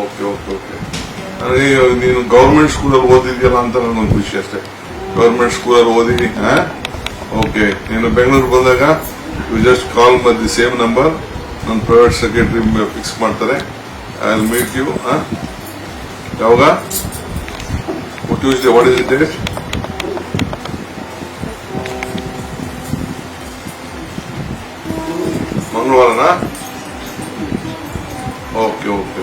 Okay okay okay ನನಗೆ ನೀನು government ಸ್ಕೂಲಲ್ಲಿ ಓದಿದ್ಯಲ್ಲ ಅಂತ ನನಗೆ ಖುಷಿ ಅಷ್ಟೇ. ಗೌರ್ಮೆಂಟ್ ಸ್ಕೂಲಲ್ಲಿ ಓದಿ ಓಕೆ ನೀನು ಬೆಂಗಳೂರು ಬಂದಾಗ ಯು ಜಸ್ಟ್ ಕಾಲ್ ಮಾಡಿ ದಿ ಸೇಮ್ ನಂಬರ್ ನನ್ನ ಪ್ರೈವೇಟ್ ಸೆಕ್ರೆಟರಿ ಫಿಕ್ಸ್ ಮಾಡ್ತಾರೆ. ಐ ವಿಲ್ ಮೀಟ್ ಯು ಯಾವಾಗ? Tuesday what is it date ಮಂಗಳವಾರನಾ? Okay okay